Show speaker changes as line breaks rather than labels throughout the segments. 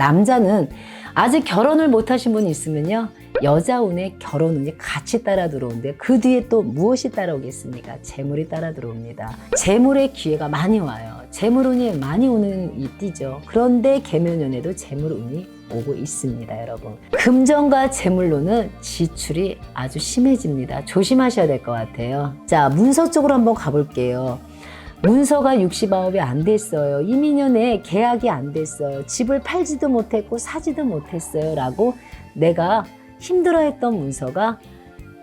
남자는 아직 결혼을 못 하신 분이 있으면요. 여자 운에 결혼 운이 같이 따라 들어오는데 그 뒤에 또 무엇이 따라오겠습니까? 재물이 따라 들어옵니다. 재물의 기회가 많이 와요. 재물 운이 많이 오는 이 띠죠. 그런데 개묘년에도 재물 운이 오고 있습니다, 여러분. 금전과 재물로는 지출이 아주 심해집니다. 조심하셔야 될 것 같아요. 자, 문서 쪽으로 한번 가볼게요. 문서가 69이 안 됐어요. 이민년에 계약이 안 됐어요. 집을 팔지도 못했고 사지도 못했어요. 라고 내가 힘들어했던 문서가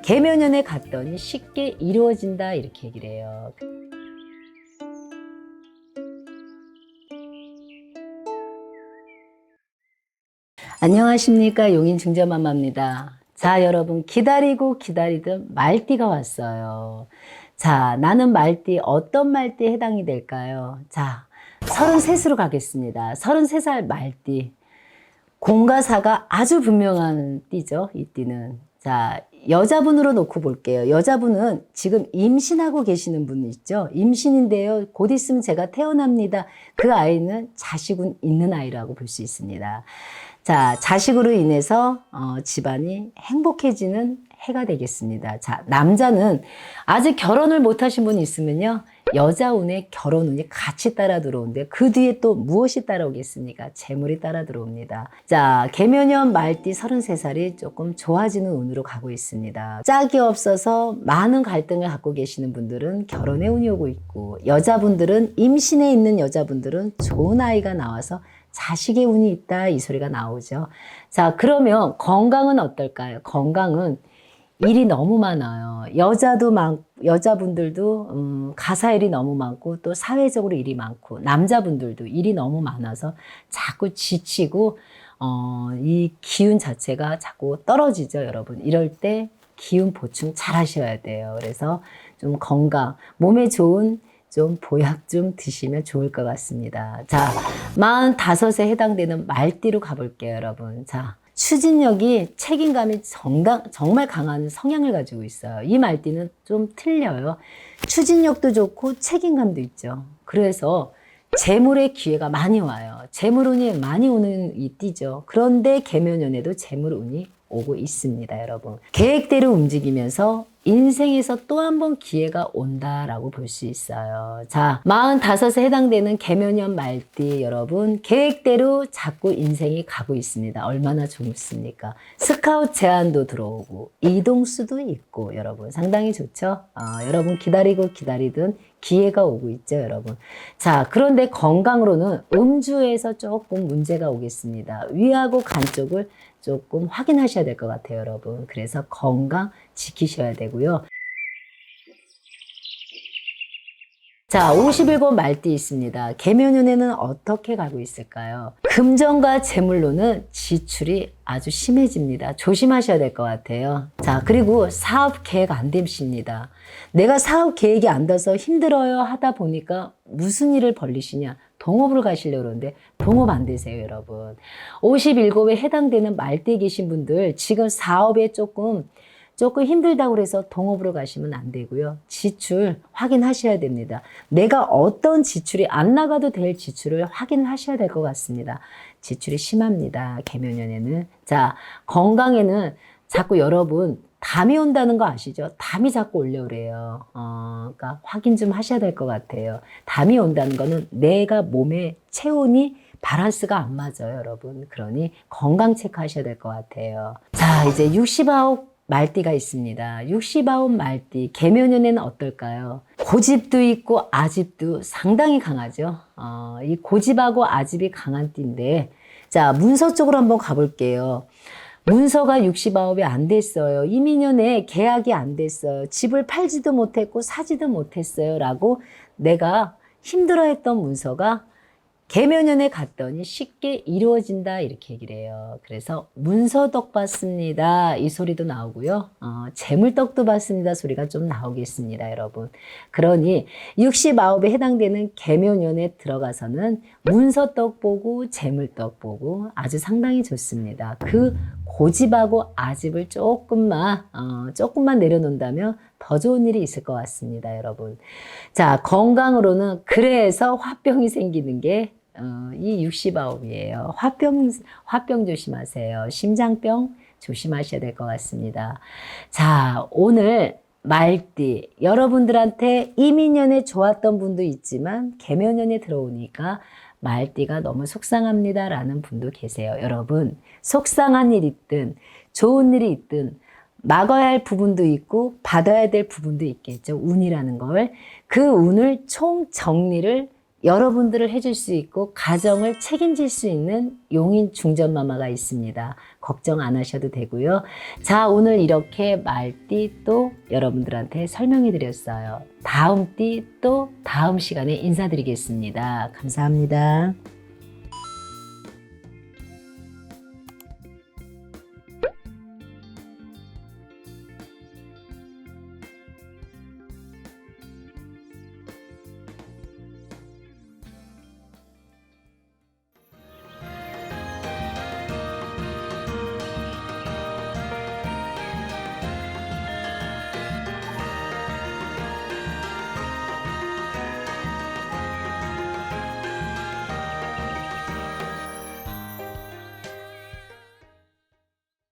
개묘년에 갔더니 쉽게 이루어진다. 이렇게 얘기를 해요. 안녕하십니까. 용인 중저마마입니다. 자, 여러분, 기다리고 기다리던 말띠가 왔어요. 자, 나는 말띠, 어떤 말띠에 해당이 될까요? 자, 33으로 가겠습니다. 33살 말띠. 공과 사가 아주 분명한 띠죠, 이 띠는. 자, 여자분으로 놓고 볼게요. 여자분은 지금 임신하고 계시는 분 있죠? 임신인데요. 곧 있으면 제가 태어납니다. 그 아이는 자식은 있는 아이라고 볼 수 있습니다. 자, 자식으로 인해서 어, 집안이 행복해지는 해가 되겠습니다. 자, 남자는 아직 결혼을 못 하신 분이 있으면요. 여자 운에 결혼 운이 같이 따라 들어오는데 그 뒤에 또 무엇이 따라오겠습니까? 재물이 따라 들어옵니다. 자, 개묘년 말띠 33살이 조금 좋아지는 운으로 가고 있습니다. 짝이 없어서 많은 갈등을 갖고 계시는 분들은 결혼의 운이 오고 있고 여자분들은 임신에 있는 여자분들은 좋은 아이가 나와서 자식의 운이 있다 이 소리가 나오죠. 자, 그러면 건강은 어떨까요? 건강은 일이 너무 많아요. 여자도 많, 여자분들도 음, 가사 일이 너무 많고 또 사회적으로 일이 많고 남자분들도 일이 너무 많아서 자꾸 지치고 어, 이 기운 자체가 자꾸 떨어지죠, 여러분. 이럴 때 기운 보충 잘 하셔야 돼요. 그래서 좀 건강, 몸에 좋은 좀 보약 좀 드시면 좋을 것 같습니다. 자, 45세 해당되는 말띠로 가볼게요, 여러분. 자, 추진력이 책임감이 정당, 정말 강한 성향을 가지고 있어요. 이 말띠는 좀 틀려요. 추진력도 좋고 책임감도 있죠. 그래서 재물의 기회가 많이 와요. 재물운이 많이 오는 이 띠죠. 그런데 개묘년에도 재물운이 오고 있습니다, 여러분. 계획대로 움직이면서 인생에서 또 한 번 기회가 온다라고 볼 수 있어요. 자, 45세 해당되는 개묘년 말띠 여러분, 계획대로 자꾸 인생이 가고 있습니다. 얼마나 좋습니까? 스카웃 제안도 들어오고, 이동수도 있고, 여러분. 상당히 좋죠? 어, 여러분 기다리고 기다리던 기회가 오고 있죠, 여러분. 자, 그런데 건강으로는 음주에서 조금 문제가 오겠습니다. 위하고 간 쪽을 조금 확인하셔야 될 것 같아요, 여러분. 그래서 건강 지키셔야 되고 요. 자, 51번 말띠 있습니다. 개묘년에는 어떻게 가고 있을까요? 금전과 재물로는 지출이 아주 심해집니다. 조심하셔야 될 것 같아요. 자, 그리고 사업 계획 안 되십니다. 내가 사업 계획이 안 돼서 힘들어요 하다 보니까 무슨 일을 벌리시냐? 동업으로 가시려고 그러는데 동업 안 되세요, 여러분. 57에 해당되는 말띠에 계신 분들 지금 사업에 조금 조금 힘들다고 그래서 동업으로 가시면 안 되고요. 지출 확인하셔야 됩니다. 내가 어떤 지출이 안 나가도 될 지출을 확인하셔야 될 것 같습니다. 지출이 심합니다. 개묘년에는. 자, 건강에는 자꾸 여러분 담이 온다는 거 아시죠? 담이 자꾸 올려오래요. 어, 그러니까 확인 좀 하셔야 될 것 같아요. 담이 온다는 거는 내가 몸에 체온이 바란스가 안 맞아요, 여러분. 그러니 건강 체크하셔야 될 것 같아요. 자, 이제 69 말띠가 있습니다. 69 말띠, 개묘년에는 어떨까요? 고집도 있고 아집도 상당히 강하죠. 어, 이 고집하고 아집이 강한 띠인데, 자, 문서 쪽으로 한번 가볼게요. 문서가 69이 안 됐어요. 이민년에 계약이 안 됐어요. 집을 팔지도 못했고 사지도 못했어요. 라고 내가 힘들어했던 문서가 개묘년에 갔더니 쉽게 이루어진다 이렇게 얘기를 해요. 그래서 문서덕 받습니다 이 소리도 나오고요. 어, 재물떡도 받습니다 소리가 좀 나오겠습니다, 여러분. 그러니 69에 해당되는 개묘년에 들어가서는 문서떡 보고 재물떡 보고 아주 상당히 좋습니다. 그 고집하고 아집을 조금만 어, 조금만 내려놓는다면 더 좋은 일이 있을 것 같습니다, 여러분. 자, 건강으로는 그래서 화병이 생기는 게 어, 이 60아홉이에요. 화병, 화병 조심하세요. 심장병 조심하셔야 될 것 같습니다. 자, 오늘 말띠. 여러분들한테 이민년에 좋았던 분도 있지만 개묘년에 들어오니까 말띠가 너무 속상합니다 라는 분도 계세요. 여러분, 속상한 일 있든 좋은 일이 있든 막아야 할 부분도 있고 받아야 될 부분도 있겠죠. 운이라는 걸. 그 운을 총 정리를 여러분들을 해줄 수 있고 가정을 책임질 수 있는 용인 중전마마가 있습니다. 걱정 안 하셔도 되고요. 자, 오늘 이렇게 말띠 또 여러분들한테 설명해 드렸어요. 다음 띠 또 다음 시간에 인사드리겠습니다. 감사합니다.